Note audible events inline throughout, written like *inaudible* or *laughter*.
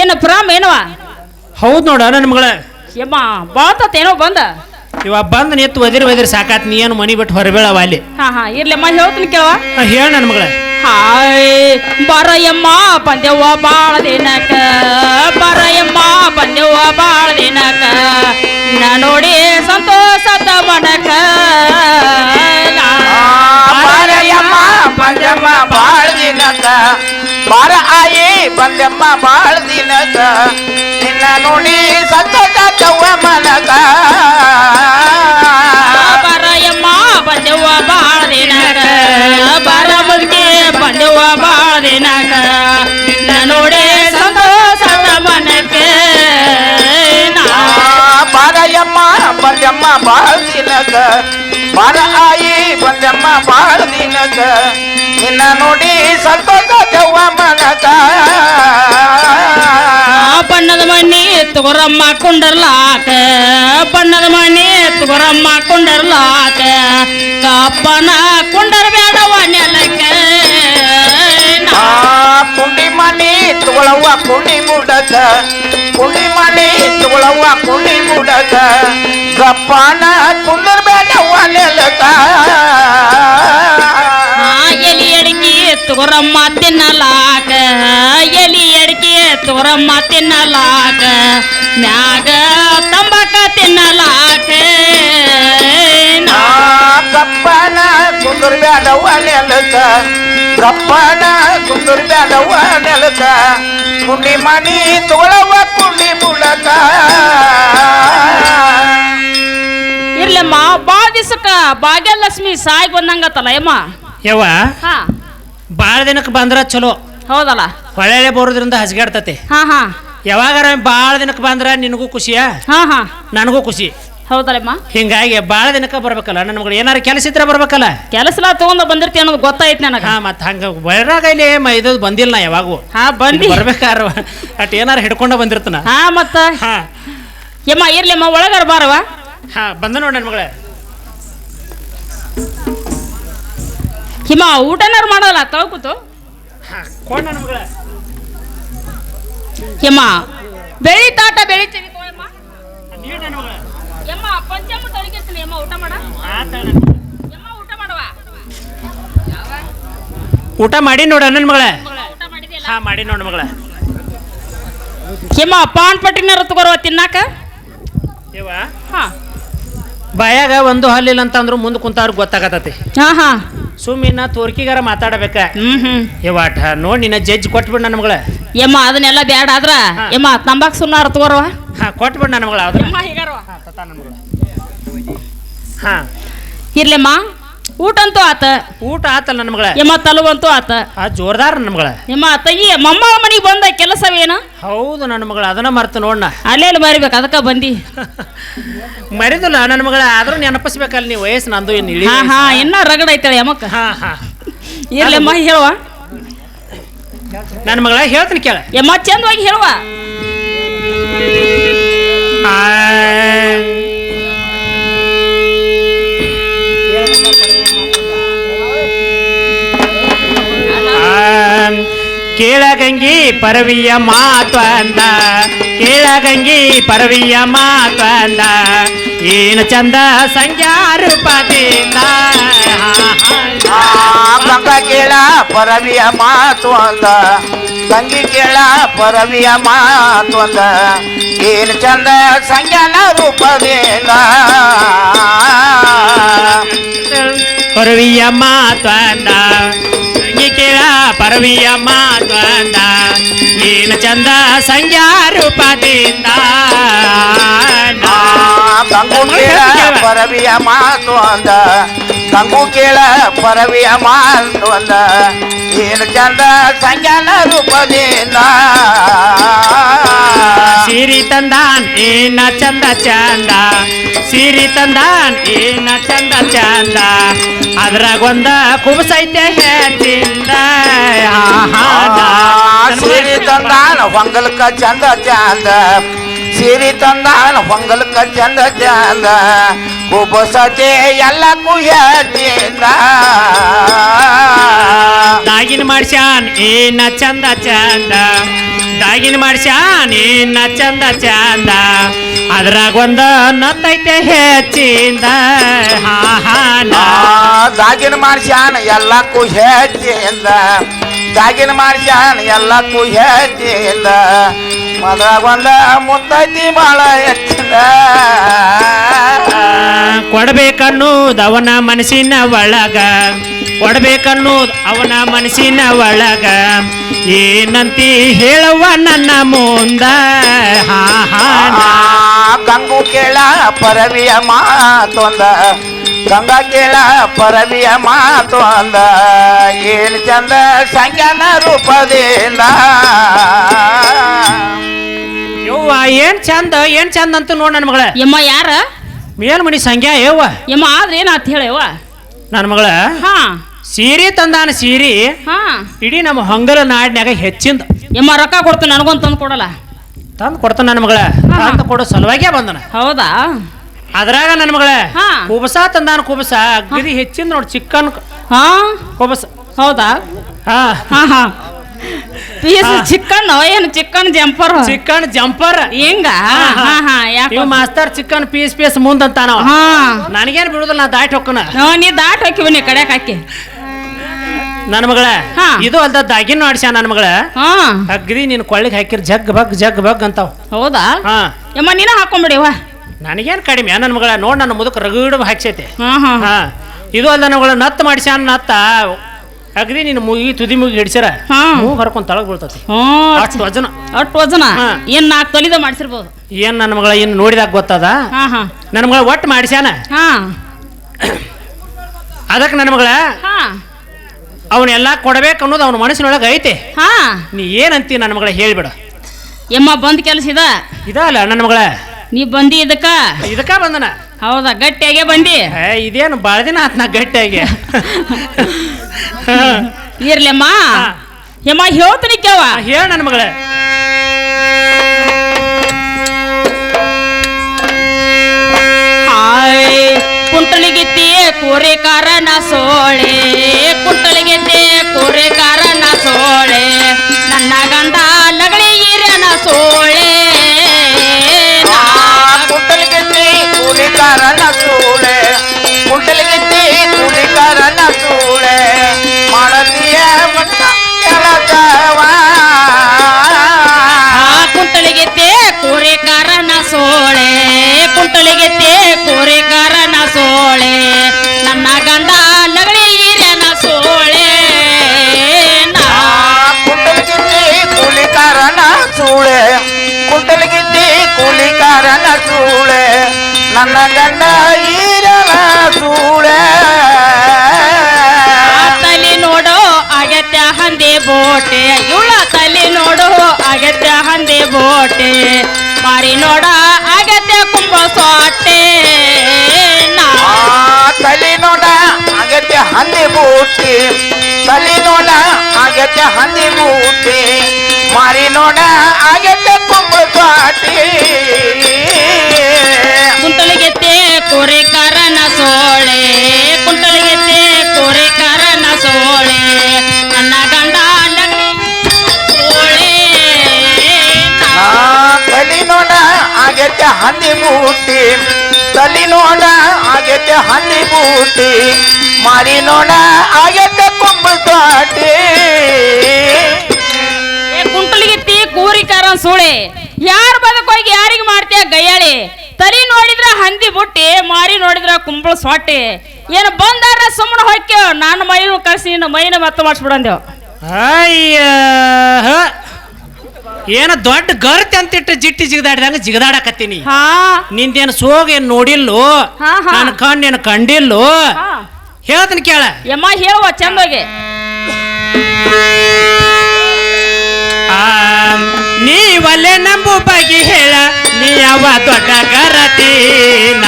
ಏನು ಪ್ರಾಮ್ ಏನವ? ಹೌದು ನೋಡ ನನ್ನ ಮಗಳ. ಯಮ್ಮ ಬಾಳ್ತತ್ ಏನೋ ಬಂದ? ಇವ ಬಂದ್ ನಿತ್ತು ಒದಿರ್ ಒದಿರ್ ಸಾಕಾತ್ ನೀ ಏನು ಮನಿ ಬಿಟ್ಟು ಹೊರಬೇಳವ ಅಲ್ಲಿ. ಹಾ ಹಾ ಇರ್ಲಮ್ಮ ಹೇಳ್ತೀನಿ ಕೇಳವ. ಹೇಳ ನನ್ನ ಮಗಳ. ಹಾಯ್ ಬರಯಮ್ಮ ಬಂದೆವ್ವ ಬಾಳ ದಿನಕ ಬರಯಮ್ಮ ಬಂದೆವ್ವ ಬಾಳ ದಿನಕ ನಾ ನೋಡಿ ಸಂತೋಷದ ಮನಕ ಬಾರಯ್ಯಮ್ಮ ಬಂದೆವ್ವ ಬಾಳ ದಿನಕ ಬಾರ ಆಯಿ ಬಂದೆಮ್ಮ ಬಾಳ ದಿನಕ ನಿನ್ನ ನೋಡಿ ಸತ್ತವ ಮನಕ ಬರಯಮ್ಮ ಬಂದೆವ್ವ ಬಾಳ ದಿನಕ ಬರ ಮುಲ್ಕೆ ಬಂದೆವ್ವ ಬಾಳ ದಿನಕ ನಾ ನೋಡಿ ಸಂತೋಷದ ಮನಕ ಬಾರಯ್ಯಮ್ಮ ಬಂದೆಮ್ಮ ಬಾಳ ದಿನಕ ಬಾರ ಆಯಿ ಬಂದೆಮ್ಮ ಬಾಳ ದಿನಕ ನಿನ್ನ ನೋಡಿ ಸತ್ತವ ಮನಕ ಆ ಬಣ್ಣದ ಮಣ್ಣಿ ತುಗರಮ್ಮ ಕುಂಡರ್ಲಾಕ ಬಣ್ಣದ ಮಣ್ಣಿ ತುಗರಮ್ಮ ಕುಂಡರ್ಲಾಕ. ಕಪ್ಪನ ಕುಂಡರ್ ಬೇಡವ ನೆಲಕ್ಕ. ಆ ಕುಂಡಿ ಮನಿ ತುಗಳವ್ವ ಕುಂಡಿ ಮುಡಕ. ಕುಂಡಿ ಮನಿ ತುಗಳವ್ವ ಕುಂಡಿ ಮುಡಕ. ಗಪ್ಪನ ಕುಂದರ್ ಬೇಡವ್ವ ನೆಲಕ ಅಡಿಕೆ ತುಗರಮ್ಮ ತಿನ್ನಲಾಕ ಎಲಿ ಅಡಿಕೆ ತೋರಮ್ಮ ತಿನ್ನಲಾಕ ಮ್ಯಾಗ ತಂಬಾಕ ತಿನ್ನಲಾಕ ಕಪ್ಪನ ಕುಂದರ್ ಬೇಡವ್ವ ನೆಲಕ ಕಪ್ಪನ ಕುಂದರ್ ಬ್ಯಾಡವ ನೆಲಕ ಕುಂಡಿ ಮಣಿ ತೋಳವ ಕುಂಡಿ ಮುಳಕ. ಇರ್ಲಮ್ಮ ಬಾ ದಿವಸಕ್ಕ ಭಾಗ್ಯಲಕ್ಷ್ಮಿ ಸಾಯಿ ಬಂದಂಗತ್ತಲ್ಲ ಯಮ್ಮ? ಯವ್ವ ಹಾ. ಭಾಳ ದಿನಕ್ಕೆ ಬಂದ್ರ ಚಲೋ. ಹೌದಲ್ಲ? ಹೊಳೆ ಬರೋದ್ರಿಂದ ಹಸ್ಗಾಡ್ತತಿ ಹಾ ಹಾ. ಯಾವಾಗಾರ ಭಾಳ ದಿನಕ್ಕೆ ಬಂದ್ರ ನಿನಗೂ ಖುಷಿಯಾ ಹಾ ಹಾ. ನನಗೂ ಖುಷಿ. ಹೌದಲ್ಲಮ್ಮ? ಹಿಂಗಾಗಿ ಭಾಳ ದಿನಕ್ಕೆ ಬರ್ಬೇಕಲ್ಲ ನನ್ನ ಮಗಳು ಏನಾರ ಕೆಲಸ ಇದ್ರೆ ಬರ್ಬೇಕಲ್ಲ? ಕೆಲಸ ತಗೊಂಡು ಬಂದಿರ್ತಿ ಅನ್ನೋದು ಗೊತ್ತಾಯ್ತು ನನಗೆ. ಹಾ ಮತ್ತ ಹಂಗ ಬರಾಗ ಇಲ್ಲಿ ಮ- ಇದು ಬಂದಿಲ್ಲ ನಾ ಯಾವಾಗೂ. ಹಾ ಬಂದಿ. ಬರ್ಬೇಕಾರ ಅಟ್ ಏನಾರ ಹಿಡ್ಕೊಂಡ ಬಂದಿರ್ತನ ಹಾ ಮತ್ತ? ಹಾ. ಯಮ್ಮ ಇರ್ಲಿಮ್ಮ ಒಳಗಾರ ಬಾರವ ಹಾ ಬಂದ ನೋಡಿ ನನ್ನ ಮಗಳ. ಹಿಮ ಊಟನಾರು ಮಾಡಲ್ಲ ತಳ್ಕೂತು ಹಾ ಕೊಂಡ ನನ್ನ ಮಗಳ. ಯಮ್ಮ ಬೆಳಿ ತಾಟ ಬೆಳಿ ತೆಗಿತು ಯಮ್ಮ ನೀಡ್ ಮಗಳ. ಯಮ್ಮ ಪಂಚಮ ತೊಳಗಿರ್ತೀನಿ ಯಮ್ಮ ಊಟ ಮಾಡ. ಯಮ್ಮ ಊಟ ಮಾಡುವ. ಊಟ ಮಾಡಿ ನೋಡ ನನ್ನ ಮಗಳ. ಹಾ ಮಾಡಿ ನೋಡ ಮಗಳ. ಯಮ್ಮ ಪಾನ್ ಪಟ್ಟಿನಾರು ತಗೋರುವ ತಿನ್ನಾಕ? ಇವ ಹಾ. ಬಾಯಾಗ ಒಂದು ಹಲ್ಲಿಲ್ಲ ಅಂತಂದ್ರು ಮುಂದೆ ಕುಂತಾರ ಗೊತ್ತಾಗತತಿ. ಹಾ ಹಾ. ಸುಮ್ಮಿನ ತೋರ್ಕಿಗಾರ ಮಾತಾಡಬೇಕ. ಹ್ಮ್ ಹ್ಮ್. ಇವಾಟ ನೋಡಿ ನಿನ್ನ ಜಡ್ಜ್ ಕೊಟ್ಬಿಡ ನನ್ನ ಮಗಳ. ಯಮ್ಮ ಅದನ್ನೆಲ್ಲ ಬ್ಯಾಡ ಆದ್ರ. ಯಮ್ಮ ತಂಬಾಕ್ ಸುನ್ನಾರ ತಗೋರವ? ಹಾ ಕೊಟ್ಬಿಡ್ ನನ್ನ ಮಗಳ. ಹಾ. ಇರ್ಲಿಮ್ಮ. ಊಟ ಅಂತೂ ಆತ. ಊಟ ಆತಲ್ಲ ನನ್ನ ಮಗಳ. ಯಮ್ಮ ತಲುವಂತೂ ಆತ. ಆ ಜೋರ್ದಾರ ನನ್ನ ನಿಮ್ಮ ತಂಗಿ ಮಮ್ಮಳ ಮನಿಗೆ ಬಂದ ಕೆಲಸವೇನ? ಹೌದು ನನ್ನ ಮಗಳ ಅದನ್ನ ಮರ್ತು ನೋಡ್ನ. ಅಲ್ಲೇ ಮರಿಬೇಕು ಅದಕ್ಕ ಬಂದಿ? *laughs* ಮರಿದಿಲ್ಲ ನನ್ನ ಮಗಳ ಆದ್ರೂ ನೆನಪಿಸ್ಬೇಕಲ್ಲ ನೀವು ವಯಸ್ಸು ನಂದು ಏನು ಇಳಿ ಹಾ. ಹಾ ಇನ್ನ ರಗಡ ಐತಾಳೆ ಯಮಕ್ಕ? ಹಾ ಹಾ. ಇರ್ಲಮ್ಮ ಹೇಳುವ. ನನ್ನ ಮಗಳ ಹೇಳ್ತೀನಿ ಕೇಳ. ಯಮ್ಮ ಚಂದವಾಗಿ ಹೇಳುವ. ಕೇಳಗಂಗಿ ಪರವಿಯ ಮಾತು ಅಂದ ಕೇಳಗಂಗಿ ಪರವಿಯ ಮಾತು ಅಂದ ಏನು ಚಂದ ಸಂಖ್ಯಾ ರೂಪದಿಂದ ಆ ಗಂಗ ಕೇಳ ಪರವಿಯ ಮಾತು ಅಂದ ಗಂಗಿ ಕೇಳ ಪರವಿಯ ಮಾತು ಅಂದ ಏನು ಚಂದ ಸಂಜ್ಞಾನ ರೂಪದಿಂದ ಪರವಿಯ ಮಾತು ಅಂದ ತಂಗಿ ಕೇಳ ಪರವಿಯ ಮಾತು ಅಂದ ಏನು ಚಂದ ಸಂಖ್ಯಾ ರೂಪದಿಂದ ಆ ಗಂಗು ಕೇಳ ಪರವಿಯ ಮಾತು ಅಂದ ಗಂಗು ಕೇಳ ಪರವಿಯ ಮಾತು ಅಂದ ಏನು ಚಂದ ಸಂಜ್ಞಾನ ರೂಪದಿಂದ ಸಿರಿ ತಂದಾನ್ ಏನ ಚಂದ ಚಂದ ಸಿರಿ ತಂದಾನ್ ಏನ ಚಂದ ಚಂದ ಅದ್ರಾಗ ಒಂದ ಕುಬಸೈತೆ ಹೆಚ್ಚಿಂದ ಸಿರಿ ತಂದಾನ ಹೊಂಗಲಕ್ಕ ಚಂದ ಚಂದ. ಸಿರಿ ತಂದಾನ ಹೊಂಗಲಕ್ಕ ಚಂದ ಚಂದ. ಕುಬಸತೆ ಎಲ್ಲ ಕುಯತಿಂದ ದಾಗಿನ ಮಾಡ್ಸ್ಯಾನ್ ಏನ ಚಂದ ಚಂದ. ದಾಗಿನ ಮಾಡ್ಸ್ಯಾನ್ ಏನ ಚಂದ ಚಂದ. ಅದ್ರಾಗ ಒಂದ ನತ್ತೈತೆ ಹೆಚ್ಚಿಂದ. ಹಾ ಹಾ ದಾಗಿನ ಮಾಡ್ಸ್ಯಾನ್ ಎಲ್ಲಕ್ಕೂ ಕುಹೆಚ್ಚಿಂದ ದಾಗಿನ ಮಾಡ್ಸ್ಯಾನ ಎಲ್ಲ ಕುಯ್ಯತಿಲ್ಲ ಮದ್ರಾಗೊಂದ ಮುತ್ತೈತಿ ಬಾಳ ಎತ್ತಿಲ್ಲ ಕೊಡ್ಬೇಕನ್ನೋದು ಅವನ ಮನಸ್ಸಿನ ಒಳಗ. ಕೊಡ್ಬೇಕನ್ನೋದು ಅವನ ಮನಸ್ಸಿನ ಒಳಗ. ಏನಂತಿ ಹೇಳುವ ನನ್ನ ಮುಂದ? ಹಾ ಹಾ. ಗಂಗು ಕೇಳ ಪರವಿಯ ಮಾತೊಂದ ಗಂಗಾ ಕೇಳ ಪರವಿಯ ಮಾತೊಂದ ಏನ್ ಚಂದ ಸಂಖ್ಯಾನ ರೂಪದಿಂದ. ಯವ್ವ ಏನ್ ಚಂದ ಏನ್ ಚಂದ ಅಂತ ನೋಡ್ ನನ್ನ ಮಗಳ. ಯಮ್ಮ ಯಾರ? ಮೇಲ್ಮಣಿ ಸಂಖ್ಯಾ ಯವ್ವ. ಯಮ್ಮ ಆದ್ರೆ ಏನಾತ್ ಹೇಳವ್ವ ನನ್ನ ಮಗಳ ಹಾ. ಸೀರೆ ತಂದಾನ ಸೀರೆ ಹಾ. ಇಡೀ ನಮ್ಮ ಹೊಂಗಲ ನಾಡಿನಾಗ ಹೆಚ್ಚಿಂದ. ಯಮ್ಮ ರೊಕ್ಕ ಕೊಡ್ತು ನನಗೊಂದು ತಂದು ಕೊಡಲ್ಲ. ತಂದು ಕೊಡ್ತಾನ ನನ್ನ ಮಗಳ. ತಂದು ಕೊಡೋ ಸಲುವಾಗೇ ಬಂದನ. ಹೌದಾ? ಅದ್ರಾಗ ನನ್ನ ಮಗಳ ಹಾ. ಕುಬಸ ತಂದಾನ ಕುಬಸ ಗಿರಿ ಹೆಚ್ಚಿನ ನೋಡಿ ಚಿಕ್ಕನ್ ಹಾ. ಕುಬಸ. ಹೌದಾ? ಹಾ. ಹಾ ಹಾ. ಪೀಸ್ ಹಾ. ಚಿಕನ್ ಏನು ಚಿಕನ್ ಜಂಪರ್? Chicken jumper. ಹಿಂಗ? ಹಾ ಹಾ. ಯಾಕೆ ಮಾಸ್ತರ್ ಚಿಕನ್ ಪೀಸ್ ಪೀಸ್ ಮುಂದಂತಾನವ ಹಾ. ನನಗೇನು ಬಿಡುದಿಲ್ಲ ನಾ ದಾಟ್ ಹೊಕ್ಕನ. ನೋ, ನೀ ದಾಟ್ ಹಾಕಿವಿ ನೀ ಕಡೆಕ್ ಹಾಕಿ. ನನ್ನ ಮಗಳ. ಇದು ಅಲ್ದ ದಾಗಿನ ಆಡ್ಸ್ಯ ನನ್ನ ಮಗಳ? ಅಗ್ರಿ ಅಗ್ದಿ ನಿನ್ ಕೊಳ್ಳಿಗೆ ಹಾಕಿರ್ ಜಗ್ ಬಗ್ ಜಗ್ ಬಗ್ ಅಂತಾವ್. ಹೌದಾ? ಹಾ. ಯಮ್ಮ ನೀನ ಹಾಕೊಂಬಿಡಿವ ನನಗೇನು ಕಡಿಮೆ ನನ್ನ ಮಗಳ ನೋಡ್ ನನ್ನ ಮುದಕ್ ರಗಡ್ ಹಾಕ್ಸೈತೆ. ಇದು ಅಲ್ಲ ನಮ್ಮಗಳ ನತ್ ಮಾಡಿಸ್ಯಾನ ನತ್ತ? ಅಗ್ರಿ ನೀನು ಮುಗಿ ತುದಿ ಮುಗಿ ಹಿಡಿಸಿರ? ಹಾ. ಮೂಗ್ ಹರ್ಕೊಂಡ್ ತಳಗ್ ಬೀಳ್ತತಿ. ಅಷ್ಟು ವಜನ. ಅಷ್ಟು ವಜನ. ಏನ್ ನಾಲ್ಕು ತೊಲಿದ ಮಾಡ್ಸಿರ್ಬೋದು. ಏನ್ ನನ್ನ ಮಗಳ ಏನ್ ನೋಡಿದಾಗ ಗೊತ್ತದ? ನನ್ನ ಮಗಳ ಒಟ್ಟು ಮಾಡಿಸ್ಯಾನ? ಹಾ. ಅದಕ್ಕೆ ನನ್ನ ಮಗಳ ಹಾ. ಅವನ್ನೆಲ್ಲ ಕೊಡಬೇಕು ಅನ್ನೋದು ಅವನ ಮನಸ್ಸಿನೊಳಗೆ ಐತೆ. ಹಾ. ನೀ ಏನಂತಿ ನನ್ನ ಮಗಳ ಹೇಳ್ಬಿಡ. ಯಮ್ಮ ಬಂದ್ ಕೆಲಸ ಇದ? ಇದಲ್ಲ ನನ್ನ ಮಗಳ. ನೀ ಬಂದಿ ಇದಕ್ಕ? ಇದಕ್ಕ ಬಂದನ. ಹೌದಾ ಗಟ್ಟಿಯಾಗೆ ಬಂದಿ? ಏ ಇದೇನು ಭಾಳ ದಿನ ಆತ್ನ ಗಟ್ಟಿಯಾಗಿ. ಇರ್ಲಮ್ಮ. ಯಮ್ಮ ಹೇಳ್ತೀನಿ ಕೇವ ಹೇಳ ನನ್ನ ಮಗಳ. ಹಾಯ್ ಕುಂಟಲಿಗಿತ್ತಿ ಕೋರೆ ಕಾರಣ ಸೋಳೆ. ಆ ಕುಂಟಲಿಗಿತ್ತಿ ಕೋರೆ ಕಾರಣ ಸೋಳೆ. ಕುಂಟಲಿಗಿತ್ತಿ ಕೋರೆ ಕಾರಣ ಸೋಳೆ. ನನ್ನ ಗಂಡ ಲಗಳಿ ಈರನ ಸೋಳೆ. ನಾ ಕೂಲಿ ಕೂಲಿಕಾರನ ಸೂಳೆ. ಕೂಲಿ ಕಾರನ ಸೂಳೆ. ನನ್ನ ಗಂಡ ಈರನ ಸೂಳೆ. ತಲೆ ನೋಡೋ ಅಗತ್ಯ ಹಂದೆ ಬೋಟೆ. ಬೋಟೆ, ಮಾರಿ ನೋಡ ಅಗತ್ಯ ಕುಂಭ ಸೊಟ್ಟೆ. ತಲೆ ನೋಡ ಅಗತ್ಯ ಹಂದಿ ಬೂಟೆ. ತಲೆ ನೋಡ ಅಗತ್ಯ ಹಂದಿ ಬೂಟೆ. ಮಾರಿ ನೋಡ ಅಗತ್ಯ ಕುಂಭ ಕಾಟಿ ಅಗತ್ಯ ಹಂದಿ ಬೂಟಿ. ತಲಿ ನೋಡ ಆಗೈತೆ ಹಂದಿ ಬೂಟಿ. ಮಾರಿ ನೋಡ ಆಗೈತೆ ಕುಂಬಳ ಕಾಟಿ ಏ ಕೂರಿ ಕೂರಿಕಾರ ಸೂಳೆ. ಯಾರ ಬದುಕೋಗಿ ಯಾರಿಗೆ ಮಾಡ್ತೀಯ ಗಯ್ಯಾಳಿ? ತರಿ ನೋಡಿದ್ರ ಹಂದಿ ಬುಟ್ಟಿ ಮಾರಿ ನೋಡಿದ್ರ ಕುಂಬಳ ಸೊಟ್ಟಿ. ಏನು ಬಂದಾರ ಸುಮ್ಮನೆ ಹೊಕ್ಕ್ಯೋ ನಾನು ಮೈನು ಕಳ್ಸಿ ನಿನ್ನ ಮೈನ ಮತ್ತ ಮಾಡಿಸ್ಬಿಡಂದೇವ್ ಅಯ್ಯ ಹ. ಏನ ದೊಡ್ಡ ಗರ್ತಿ ಅಂತಿಟ್ಟು ಜಿಟ್ಟಿ ಜಿಗದಾಡಿದಂಗ ಜಿಗದಾಡಕತ್ತೀನಿ. ಹಾ. ನಿಂದೇನು ಸೋಗ ಏನ್ ನೋಡಿಲ್ಲೋ ಹಾ, ಹಾ. ನನ್ನ ಕಣ್ಣೇನು ಕಂಡಿಲ್ಲೋ? ಹಾ. ಹೇಳ್ತೀನಿ ಕೇಳ. ಯಮ್ಮ ಹೇಳುವ ಚಂದೋಗಿ. ಆ, ನೀ ಒಲ್ಲೆ ನಂಬು ಬಗೆ ಹೇಳ ನೀ ಯಾವ ದೊಡ್ಡ ಗರತೀನ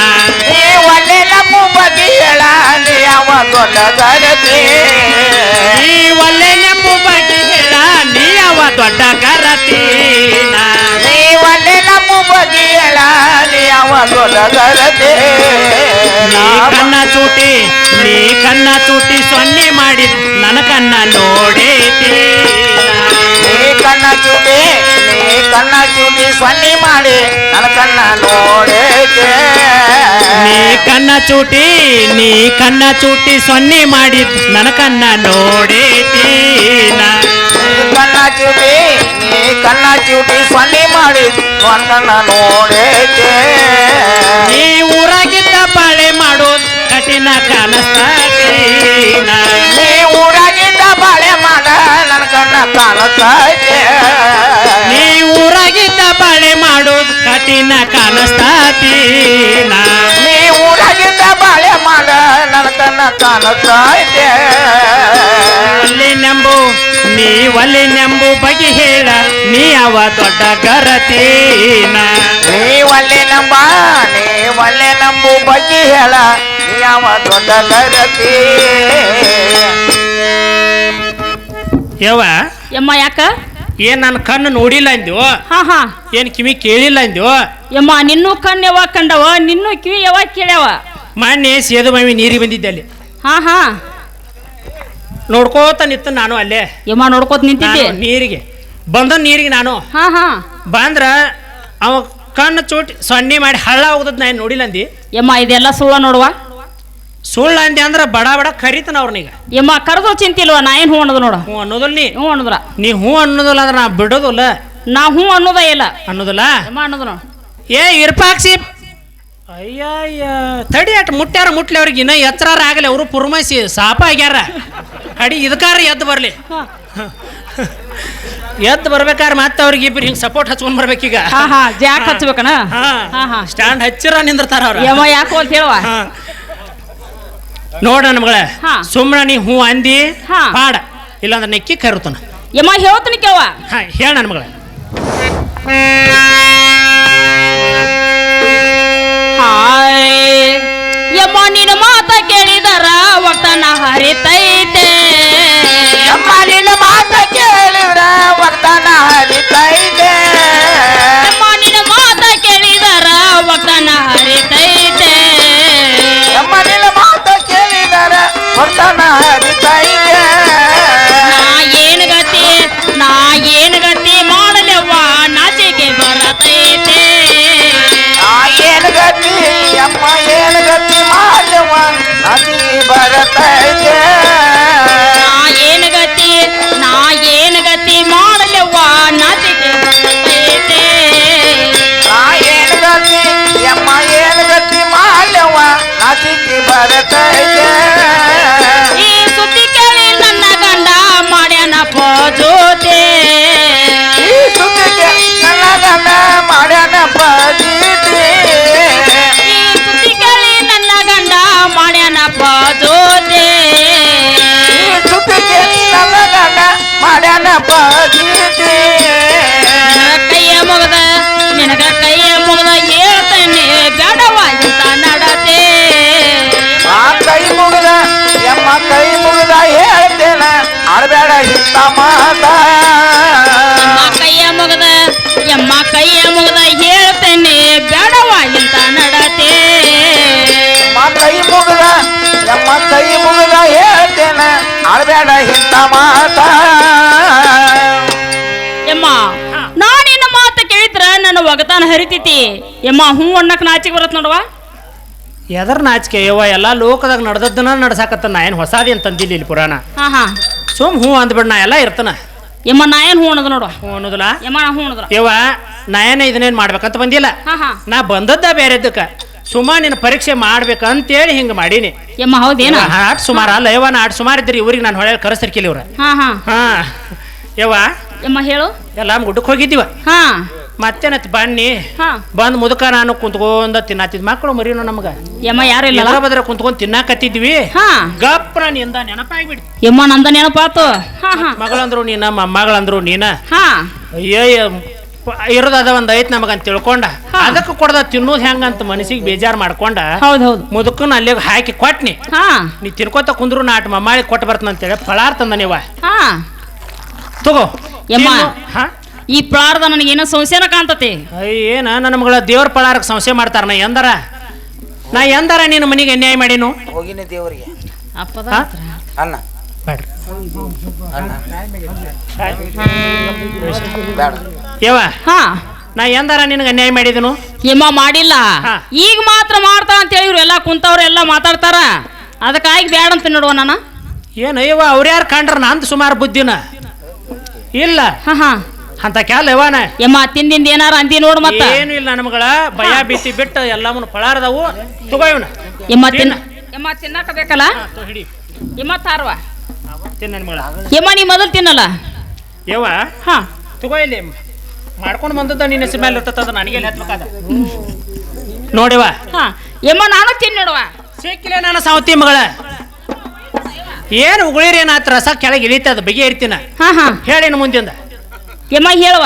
ನೀ. ಒಲೆ ನಮ್ಮ ಬಗ್ಗೆ ಹೇಳ ನೀ ಅವ ದೊಡ್ಡ ಗರತಿ. ನೀ ಒಲ್ಲೆ ನಂಬು ಬಗೆ ಯಾವ ದೊಡ್ಡ ಕರತಿ ನೀ ಒಳ್ಳೆ ನಮ್ಮ ಬಗ್ಗೆ ಹೇಳ ನೀ ಕನ್ನ ಚೂಟಿ, ನೀ ಕನ್ನ ಚೂಟಿ ಸೊನ್ನೆ ಮಾಡಿ ನನ್ನ ಕನ್ನ ನೋಡೇತಿ ನೀ ಕಣ್ಣ ಚೂಟಿ ನೀ ಸೊನ್ನಿ ಮಾಡಿ ನನ್ನ ಕಣ್ಣ ನೋಡೇತಿ ನೀ ಕಣ್ಣ ಚೂಟಿ, ನೀ ಕನ್ನ ಚೂಟಿ ಸೊನ್ನೆ ಮಾಡಿ ನನ್ನ ಕನ್ನ ನೋಡೇತಿ ನೀ ಕಣ್ಣ ಚೂಟಿ ನೀ ಕಣ್ಣ ಚೂಟಿ ಸೊನ್ನಿ ಮಾಡಿ ಒಂದನ್ನ ನೋಡೇಕೆ ನೀ ಊರಾಗಿದ್ದ ಬಾಳೆ ಮಾಡೋದ್ ಕಠಿಣ ಕಾಣಿಸ್ತಾತೀನ ನೀ ಊರಾಗಿದ್ದ ಬಾಳೆ ಮಾಡ ನನ್ನ ಕಣ್ಣ ಕಾಣುತ್ತೈತೆ ನೀ ಊರಾಗಿದ್ದ ಬಾಳೆ ಮಾಡೋದ್ ಕಠಿಣ ಕಾಣಿಸ್ತಾತಿ. ನೀ ಊರಾಗಿದ್ದ ಬಾಳೆ ಮಾಡ ನನ್ನ ಕಣ್ಣ ಕಾಣುತ್ತೈತೆ ಒಲ್ಲಿ ನೆಂಬು ನೀ ಒಲಿ ನೆಂಬು ಬಗೆ ಹೇಳ ನೀ ಅವ ದೊಡ್ಡ ಗರತೀನ ನೀ ಒಳ್ಳೆ ನಂಬ ನೀ ಒಳ್ಳೆ ನಂಬು ಬಗ್ಗೆ ಹೇಳ ನೀ ಯಾವ ದೊಡ್ಡ ಗರತಿ. ಯವ ಯಮ್ಮ ಯಾಕ? ಏನ್ ನನ್ನ ಕಣ್ಣು ನೋಡಿಲ್ಲ ಅಂದ್ಯೋ? ಹಾ ಹಾ. ಏನ್ ಕಿವಿ ಕೇಳಿಲ್ಲ ಅಂದ್ಯೋ? ಯಮ್ಮ ನಿನ್ನೂ ಕಣ್ಣು ಯಾವಾಗ ಕಂಡವ? ನಿನ್ನೂ ಕಿವಿ ಯಾವಾಗ ಕೇಳ್ಯಾವ? ಮೊನ್ನೆ ಸೇದು ಮಮ್ಮಿ ನೀರಿಗೆ ಬಂದಿದ್ದೆ ಅಲ್ಲಿ. ಹಾ ಹಾ. ನೋಡ್ಕೋತ ನಿತ್ತು ನಾನು ಅಲ್ಲೇ. ಯಮ್ಮ ನೋಡ್ಕೋತ ನಿಂತಿದ್ದೆ? ನಾನು ನೀರಿಗೆ. ಬಂದ ನೀರಿಗೆ ನಾನು. ಹಾ ಹಾ. ಬಂದ್ರ ಅವ ಕಣ್ಣು ಚೂಟಿ ಸೊನ್ನೆ ಮಾಡಿ ಹಳ್ಳ ಹೋಗದ್ ನಾನು ನೋಡಿಲ್ಲ ಅಂದಿ? ಯಮ್ಮ ಇದೆಲ್ಲ ಸುಳ್ಳ ನೋಡುವ. ಸುಳ್ಳು ಅಂದೆ ಅಂದ್ರೆ ಬಡ ಬಡ ಕರಿತನ ಅವ್ರನೀಗ ಯಮ್ಮ ಕರೆದು ಚಿಂತಿಲ್ವ ನಾ ಏನು ಹ್ಞೂ ಅನ್ನೋದು ನೋಡು. ಹ್ಞೂ ಅನ್ನೋದಿಲ್ಲ ನೀ ಹ್ಞೂ ಅನ್ನೋದ್ರ. ನೀ ಹ್ಞೂ ಅನ್ನೋದಿಲ್ಲ ಅಂದ್ರೆ ನಾ ಬಿಡೋದಿಲ್ಲ. ನಾ ಹ್ಞೂ ಅನ್ನೋದ ಇಲ್ಲ. ಅನ್ನೋದಿಲ್ಲ? ಯಮ್ಮ ಅನ್ನೋದು ನೋಡ. ಏ ಇರ್ಪಾಕ್ಸಿ. ಅಯ್ಯಯ್ಯ. ತಡಿ ಅಟ್ ಮುಟ್ಟ್ಯಾರ ಮುಟ್ಲಿ ಅವ್ರಿಗೆ. ಇನ್ನ ಎತ್ತರ ಆಗಲಿ. ಅವರು ಪುರ್ಮಸಿ. ಸಾಪ ಆಗ್ಯಾರ. ಅಡಿ ಇದಕ್ಕಾರ ಎದ್ದು ಬರಲಿ. ಎದ್ದು ಬರ್ಬೇಕಾದ್ರೆ ಮತ್ತೆ ಅವ್ರಿಗೆ ಇಬ್ರು ಹಿಂಗೆ ಸಪೋರ್ಟ್ ಹಚ್ಕೊಂಡ್ ಬರ್ಬೇಕೀಗ. ಹಾ ಹಾ. ಜಾಕ್ ಹಚ್ಬೇಕಣ ಹಾ. ಹಾ ಸ್ಟ್ಯಾಂಡ್ ಹಚ್ಚಿರ ನಿಂದಿರ್ತಾರ ಅವ್ರು. ಯಮ್ಮ ಯಾಕೋ ಅಂತ ಹೇಳುವ? ನೋಡ ನಮ್ಗಳ ಹಾ. ಸುಮ್ಮನೆ ನೀ ಹೂ ಅಂದಿ ಹಾ. ಪಾಡ. ಇಲ್ಲಾಂದ್ರೆ ನೆಕ್ಕಿ ಕರುತನ. ಯಮ್ಮ ಹೇಳ್ತೀನಿ ಕೇವ. ಹಾ ಹೇಳ ನಮ್ಗಳ ಹಾಯ್. ಯಮ್ಮ ನಿನ್ನ ಮಾತ ಕೇಳಿದರ ಒಟ್ಟನ ಹರಿತೈತೆ. ಯಮ್ಮ ನಿನ್ನ ಮಾತ ಎಮ್ಮ ಕೈಯ ಮುಗದ ಎಮ್ಮ ಕೈಯ ಮುಗದ ಹೇಳ್ತೇನೆ ಬೇಡವ ಇಂತ ನಡತೆ. ಮಾ ಕೈ ಮುಗದ ಎಮ್ಮ ಕೈ ಮುಗದ ಹೇಳ್ತೇನ ಅಳಬೇಡ ಇಂತ ಮಾತ. ಎಮ್ಮ ನಾನಿನ್ನ ಮಾತು ಕೇಳಿದ್ರ ನನ್ನ ಒಗತಾನ ಹರಿತೈತಿ. ಎಮ್ಮ ಹೂ ಅನ್ನಕ್ ನಾಚಿಗೆ ಬರತ್ ನೋಡುವ? ಎದರ್ ನಾಚಿಕೆ ಯವ್ವ ಎಲ್ಲ ಲೋಕದಾಗ ನಡ್ದದ್ದನ್ನ ನಡ್ಸಾಕತ್ತ ನಾ ಏನು ಹೊಸಾದಿ ಅಂತ ಅಂದಿಲ್ಲ ಇಲ್ಲಿ ಪುರಾಣ. ಹಾ ಹಾ. ಸುಮ್ ಹೂ ಅಂದ್ಬಿಡ್ ನಾ ಎಲ್ಲ ಇರ್ತಾನ. ಯಮ್ಮ ನಾ ಏನು ಹೂ ಅನ್ನೋದು ನೋಡುವ ಹೂ ಅನ್ನೋದಿಲ್ಲ? ಯಮ್ಮ ನಾ ಹೂ ಅನ್ನೋದು. ಯವ್ವ ನಾ ಏನು ಇದನ್ನೇನು ಮಾಡ್ಬೇಕಂತ ಬಂದಿಲ್ಲ. ಹಾ ಹಾ. ನಾ ಬಂದದ್ದ ಬೇರೆದ್ದಕ್ಕ ಸುಮ್ಮ ನಿನ್ನ ಪರೀಕ್ಷೆ ಮಾಡ್ಬೇಕಂತೇಳಿ ಹಿಂಗೆ ಮಾಡೀನಿ. ಯಮ್ಮ ಹೌದೇನ? ಆಟ್ ಸುಮಾರು ಅಲ್ಲ ಯವ್ವ ನಾ ಆಟ್ ಸುಮಾರು ಇದ್ರಿ ಇವ್ರಿಗೆ ನಾನು ಹೊಳೆ ಕರೆಸ್ತಿರ್ಕಿಲ್ಲ ಇವ್ರ. ಹಾ ಹಾ. ಹಾಂ. ಯವ್ವ. ಯಮ್ಮ ಹೇಳು. ಎಲ್ಲ ಗುಡ್ಡಕ್ಕೆ ಹೋಗಿದ್ದೀವ. ಹಾ. ಮತ್ತೇನತ್ ಬನ್ನಿ? ಹಾ. ಬಂದ್ ಮುದಕ ನಾನು ಕುಂತ್ಕೊಂಡ ತಿನ್ನತ್ತಿದ್ ಮಕ್ಕಳು ಮರಿನು ನಮ್ಗ? ಯಮ್ಮ ಯಾರು ಇಲ್ಲ ಎಲ್ಲ ಬದ್ರ ಕುಂತ್ಕೊಂಡ್ ತಿನ್ನಾಕತ್ತಿದ್ವಿ. ಹಾ. ನಾನು ಎಂದ ನೆನಪಾಗ್ಬಿಡ್ತಿ. ಯಮ್ಮ ನಂದ ನೆನಪಾತು. ಹಾ ಹಾ. ಮಗಳಂದ್ರು ನೀನ ಮೊಮ್ಮಗಳಂದ್ರು ನೀನ? ಹಾ. ಅಯ್ಯಯ್ಯ ಪ- ಇರೋದದ ಒಂದ್ ಐತ್ ನಮಗಂತ ತಿಳ್ಕೊಂಡ. ಅದಕ್ಕೆ ಕೊಡದ ತಿನ್ನೋದು ಹೆಂಗಂತ ಮನಸ್ಸಿಗೆ ಬೇಜಾರ್ ಮಾಡ್ಕೊಂಡ. ಹೌದ್ ಹೌದು. ಮುದುಕನ ಅಲ್ಲೇ ಹಾಕಿ ಕೊಟ್ನಿ. ಹಾ. ನೀ ತಿನ್ಕೋತ ಕುಂದ್ರು ನಾಟ್ ಮಮ್ಮಾಳಿ ಕೊಟ್ಟು ಬರ್ತಂತೇಳಿ ಫಳಾರ್ ತಂದ ನೀವ. ಹಾ. ತಗೋ. ಯಮ್ಮ. ತಿನ್ನು. ಹಾ. ಈ ಪ್ರಾರ್ಧ ನನಗೇನೋ ಸಂಶಯನ ಕಾಣ್ತತಿ. ಅಯ್ಯ ಏನ ನನ್ನ ಮಗಳ ದೇವ್ರ ಪಳಾರಕ್ಕೆ ಸಂಶಯ ಮಾಡ್ತಾರ ನಾ ಎಂದರ? ನಾ ಎಂದರ ನೀನು ಮನೆಗೆ ಅನ್ಯಾಯ ಮಾಡಿನು? ಹೋಗಿನಿ ದೇವರಿಗೆ. ಅಪ್ಪದ ಅಣ್ಣ. ಬೇಡ್ರಿ ಯವ್ವ ಹಾ. ನಾ ಎಂದಾರ ನಿನಗೆ ಅನ್ಯಾಯ ಮಾಡಿದನು? ಏಮ ಮಾಡಿಲ್ಲ. ಹಾ. ಈಗ ಈಗ ಮಾತ್ರ ಮಾಡ್ತಾರ ಅಂತ ಹೇಳಿ ಇವ್ರು ಎಲ್ಲ ಕುಂತವ್ರು ಎಲ್ಲ ಮಾತಾಡ್ತಾರ. ಅದಕ್ಕಾಗಿ ಬೇಡ ಅಂತ ನೋಡುವ ನಾನು. ಏನು ಅಯ್ಯವ ಅವ್ರ್ಯಾರು ಕಂಡ್ರ ನಂದು ಸುಮಾರು ಬುದ್ಧಿನ? ಇಲ್ಲ. ಹಾ ಹಾ. ಅಂತ ಕ್ಯಾಲ್ ಯವಾನ ಯಮ್ಮ ತಿಂದಿಂದ ಏನಾರ ಅಂದಿ ನೋಡು ಮತ್ತ. ಏನು ಇಲ್ಲ ನಮ್ಗಳ ಭಯ ಭೀತಿ ಬಿಟ್ಟು ಎಲ್ಲಮ್ಮನ ಪಳಾರದವು. ತಗೋ ಇವನ ಯಮ್ಮ ತಿನ್ನ. ಯಮ್ಮ ತಿನ್ನಕ ಬೇಕಲ್ಲ ಹಿಡಿ. ಯಮ್ಮ ತಾರ್ವ. ತಿನ್ನ ನಮ್ಗಳ ಯಮ್ಮ ನೀ ಮೊದಲು ತಿನ್ನಲ್ಲ? ಯವ್ವ ಹಾ. ತಗೋ ಇಲ್ಲಿ. ಮಾಡ್ಕೊಂಡು ಬಂದದ ನಿನ್ನ ಹೆಸರು ಮೇಲೆ ಇರ್ತದ ನನಗೆ ಹತ್ಬೇಕಾದ ನೋಡಿವ ಹಾ. ಯಮ್ಮ ನಾನು ತಿನ್ ನೋಡುವ. ಸಿಕ್ಕಿಲ್ಲ ನಾನು ಸಾವತಿ ಮಗಳ. ಏನು ಉಗುಳಿರಿ ಏನಾತ್ರ ರಸ ಕೆಳಗೆ ಇಳಿತದ ಬಗೆ ಇರ್ತೀನ ಹಾ ಹಾ. ಹೇಳೇನು ಮುಂದಿಂದ. ಯಮ್ಮ ಹೇಳುವ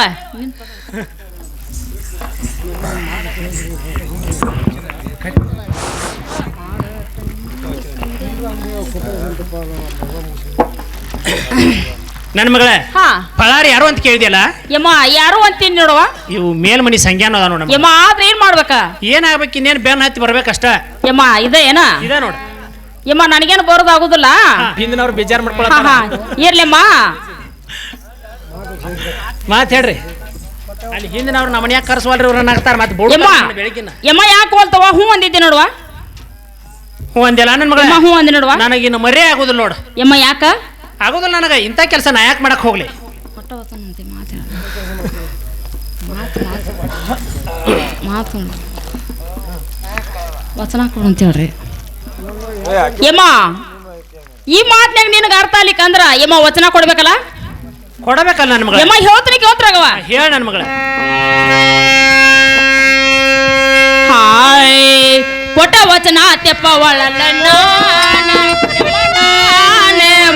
ನನ್ನ ಮಗಳ ಹಾ. ಪಳಾರಿ ಯಾರು ಅಂತ ಕೇಳಿದ್ಯಲ್ಲ? ಯಮ್ಮ ಯಾರು ಅಂತ ತಿನ್ ನೋಡುವ? ಇವು ಮೇಲ್ಮನಿ ಸಂಜ್ಞಾನ ಅದ ನೋಡ ಯಮ್ಮ ಆದ್ರೆ ಏನ್ ಮಾಡ್ಬೇಕ? ಏನಾಗ್ಬೇಕು ಇನ್ನೇನು ಬೆನ್ನ ಹತ್ತಿ ಬರ್ಬೇಕಷ್ಟ? ಯಮ್ಮ ಇದೆ ಏನ? ಇದೆ ನೋಡು. ಯಮ್ಮ ನನಗೇನು ಬರೋದು ಆಗುದಿಲ್ಲ ಹಿಂದಿನವ್ರು ಬೇಜಾರು ಮಾಡ್ಕೊಳ್ಳ ಇರ್ಲಿಮ್ಮ *laughs* ಮಾತ್ ಹೇಳ್ರಿ. ಅಲ್ಲಿ ಹಿಂದಿನವ್ರು ನಮ್ಮ ಮನ್ಯಾಗ ಕರ್ಸವಲ್ರಿ ಇವ್ರನ್ನ ಹಾಕ್ತಾರ ಮತ್ತೆ ಯಮ್ಮ ಬೆಳಗಿನ ಯಮ್ಮ ಯಾಕೆ ಹೋಲ್ತವ? ಹ್ಞೂ ಅಂದಿದ್ದೆ ನೋಡುವ? ಹ್ಞೂ ಅಂದಿಲ್ಲ ನನ್ನ ಮಗಳ? ಹೂ ಹ್ಞೂ ಅಂದಿ ನೋಡುವ? ನನಗಿನ್ನು ಮರೇ ಆಗುದಿಲ್ಲ ನೋಡು. ಯಮ್ಮ ಯಾಕ? ಆಗೋದಿಲ್ಲ ನನಗೆ ಇಂಥ ಕೆಲಸ ನಾ ಯಾಕೆ ಮಾಡಕ್ ಹೋಗ್ಲಿ? ಮಾತು ವಚನ ಕೊಡು ಅಂತ ಹೇಳ್ರಿ ಯಮ್ಮ ಈ ಮಾತ್ನಾಗ ನಿನಗೆ ಅರ್ಥ ಆಗ್ಲಿಕ್ಕೆ ಅಂದ್ರ ಯಮ್ಮ ವಚನ ಕೊಡ್ಬೇಕಲ್ಲ? ಕೊಡಬೇಕಲ್ಲ ನನ್ನ ಮಗಳ? ಯಮ್ಮ ಹೇಳ್ತೀನಿ ಕೇಳ್ತ್ರಾಗವ ಹೇಳ ನನ್ನ ಮಗಳ. ಹಾಯ್ ಕೊಟ್ಟ ವಚನ ತೆಪ್ಪ ಒಳಲ್ಲ ನಾನೇ.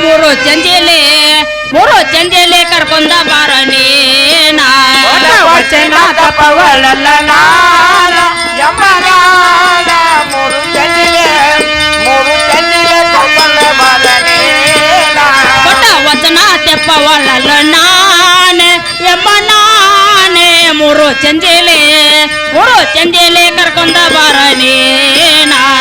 ಮೂರು ಚಂದಿಲೆ ಮೂರು ಚಂದಿಲೆ ಕರ್ಕೊಂಡ ಬಾರನೇನಾ ವಚನ ತಪವಳಲ್ಲ ನಾನ. ಯಮನಾನ ಚಂದಿಲೆ ಮೂರು ಚಂದಿಲೆ ಕರ್ಕೊಂಡ ಬಾರನೇನಾ ಒಟ್ಟ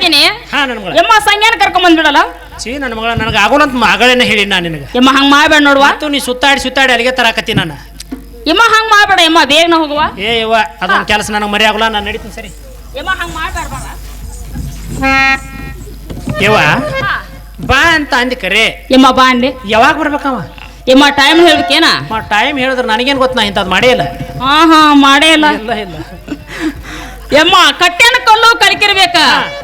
ಕೊಟ್ಟಿದ್ದೀನಿ ಹಾ ನನ್ನ ಮಗಳ. ಯಮ್ಮ ಸಂಜ್ಞಾನ ಕರ್ಕೊಂಡ್ ಬಂದ್ಬಿಡಲ್ಲ? ಸಿ ನನ್ನ ಮಗಳ ನನಗೆ ಆಗೋಣಂತ ಮಗಳನ್ನ ಹೇಳಿ ನಾನು ನಿನಗೆ. ಯಮ್ಮ ಹಂಗ್ ಮಾಡ್ಬೇಡ ನೋಡುವ. ಮತ್ತು ನೀ ಸುತ್ತಾಡಿ ಸುತ್ತಾಡಿ ಅಲ್ಲಿಗೆ ತರಾಕತ್ತಿ ನಾನು. ಯಮ್ಮ ಹಂಗ್ ಮಾಡ್ಬೇಡ ಯಮ್ಮ ಬೇಗ ಹೋಗುವ. ಏ ಯವ್ವ ಅದೊಂದು ಕೆಲಸ ನನಗೆ ಮರಿ ಆಗೋಲ್ಲ ನಾನು ನಡೀತೀನಿ ಸರಿ. ಯಮ್ಮ ಹಂಗ್ ಮಾಡ್ಬೇಡ ಯವ್ವ ಬಾ ಅಂತ ಅಂದಿ ಕರೆ. ಯಮ್ಮ ಬಾ ಅಂದೆ. ಯಾವಾಗ ಬರ್ಬೇಕವ? ಯಮ್ಮ ಟೈಮ್ ಹೇಳ್ಬೇಕೇನ? ಟೈಮ್ ಹೇಳಿದ್ರೆ ನನಗೇನು ಗೊತ್ತ ನಾ ಇಂಥದ್ದು ಮಾಡೇ ಇಲ್ಲ. ಹಾ ಹಾ ಮಾಡೇ ಇಲ್ಲ. ಇಲ್ಲ ಇಲ್ಲ. ಯಮ್ಮ ಕಟ್ಟೆನ ಕಲ್ಲು ಕಲಿಕಿರ್ಬೇಕ.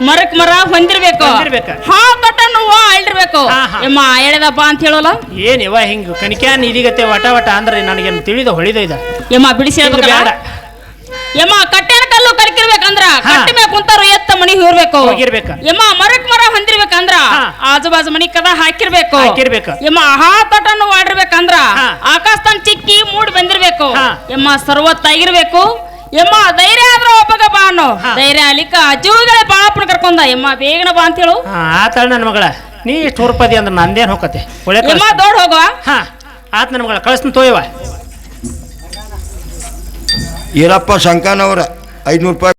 ಮರಕ್ ಮರ ಹೊಂದಿರ್ಬೇಕು. ಹೊಂದಿರ್ಬೇಕ. ಹಾ ಕಟ್ಟನ್ನು ಅಳ್ಳಿರ್ಬೇಕು ಹಾ, ಹಾ. ಯಮ್ಮ ಎಳೆದಪ್ಪ ಅಂತ ಹೇಳೋಲ್ಲ? ಏನ್ ಯವ್ವ ಹಿಂಗ ಕಣಿಕ್ಯಾನ್ ಇದೀಗತೆ ವಟ ವಟ ಅಂದ್ರೆ ನನಗೇನು ತಿಳಿದ ಹೊಳಿದ ಇದ. ಯಮ್ಮ ಬಿಡಿಸಿ ಹಿಂಗ್ ಹೇಳ್ಬೇಕಲ್ಲ ಬ್ಯಾಡ. ಯಮ್ಮ ಕಟ್ಟೆನ ಕಲ್ಲು ಕಲಿಕಿರ್ಬೇಕಂದ್ರ ಹಾ. ಕಟ್ಟಿ ಕುಂತಾರು ಎತ್ತ ಮನಿ ಹೋಗಿರ್ಬೇಕು ಹೋಗಿರ್ಬೇಕ. ಯಮ್ಮ ಮರಕ್ ಮರ ಹೊಂದಿರ್ಬೇಕಂದ್ರ ಹಾ. ಆಜು ಬಾಜು ಮನಿ ಕದ ಹಾಕಿರ್ಬೇಕು. ಹಾಕಿರ್ಬೇಕು. ಯಮ್ಮ ಹಾ ತಟನ್ನು ಆಡಿರ್ಬೇಕಂದ್ರ ಆಕಾಶ ತನ್ ಚಿಕ್ಕಿ ಮೂಡ್ ಬಂದಿರ್ಬೇಕು. ಹಾ. ಯಮ್ಮ ಸರ್ವತ್ತಾಗಿರ್ಬೇಕು. ಯಮ್ಮ ಧೈರ್ಯ ಆದ್ರ ಒಬ್ಬಗ ಬಾ ಅನ್ನೋ. ಧೈರ್ಯ ಅಲಿಕ ಅಜ್ಜುಗಳೇ ಬಾಳಪ್ಪನ ಕರ್ಕೊಂಡ. ಯಮ್ಮ ಬೇಗನ ಬಾ ಅಂತ ಹೇಳು ಹಾ ಆತಾಳ ನನ್ನ ಮಗಳ. ನೀ ಇಷ್ಟು ಹುರ್ಪದಿ ಅಂದ್ರೆ ನಂದೇನು ಹೋಗತ್ತೆ ಒಳ್ಳೆ ಯಮ್ಮ ದೊಡ್ಡ ಹೋಗುವ ಹಾ ಆತ ನನ್ನ ಮಗಳ ಕಳಿಸ್ತೀನಿ ತೋಯವ ಈರಪ್ಪ ಶಂಕನವರ ಐದುನೂರು ರೂಪಾಯಿ